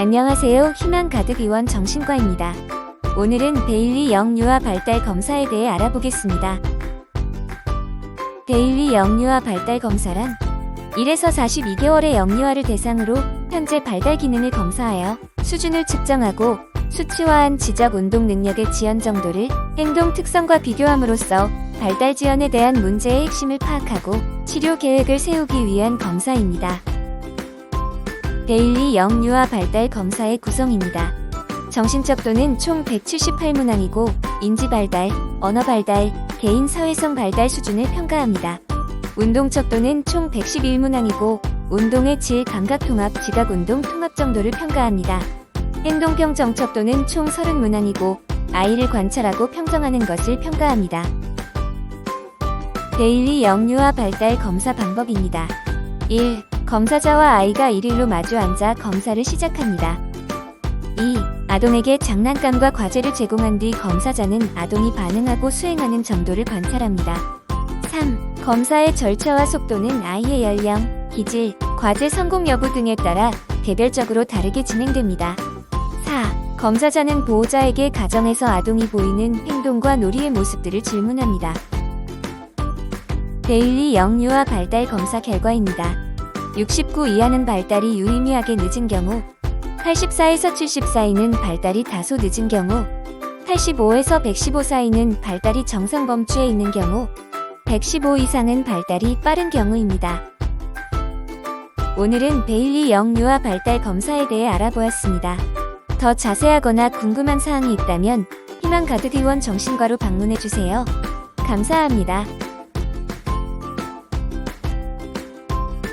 안녕하세요. 희망 가득 의원 정신과입니다. 오늘은 데일리 영유아 발달 검사에 대해 알아보겠습니다. 데일리 영유아 발달 검사란 1에서 42개월의 영유아를 대상으로 현재 발달 기능을 검사하여 수준을 측정하고 수치화한 지적 운동 능력의 지연 정도를 행동 특성과 비교함으로써 발달 지연에 대한 문제의 핵심을 파악하고 치료 계획을 세우기 위한 검사입니다. 데일리 영유아 발달 검사의 구성입니다. 정신적 도는 총 178문항이고 인지 발달, 언어 발달, 개인 사회성 발달 수준을 평가합니다. 운동적 도는 총 111문항이고 운동의 질, 감각 통합, 지각 운동 통합 정도를 평가합니다. 행동평 정척도는 총 30문항이고 아이를 관찰하고 평정하는 것을 평가합니다. 데일리 영유아 발달 검사 방법입니다. 1. 검사자와 아이가 일일로 마주 앉아 검사를 시작합니다. 2. 아동에게 장난감과 과제를 제공한 뒤 검사자는 아동이 반응하고 수행하는 정도를 관찰합니다. 3. 검사의 절차와 속도는 아이의 연령, 기질, 과제 성공 여부 등에 따라 개별적으로 다르게 진행됩니다. 4. 검사자는 보호자에게 가정에서 아동이 보이는 행동과 놀이의 모습들을 질문합니다. 데일리 영유아 발달 검사 결과입니다. 69 이하는 발달이 유의미하게 늦은 경우, 84에서 70 사이는 발달이 다소 늦은 경우, 85에서 115 사이는 발달이 정상 범주에 있는 경우, 115 이상은 발달이 빠른 경우입니다. 오늘은 베일리 영유아 발달 검사에 대해 알아보았습니다. 더 자세하거나 궁금한 사항이 있다면 희망 가득 의원 정신과로 방문해 주세요. 감사합니다.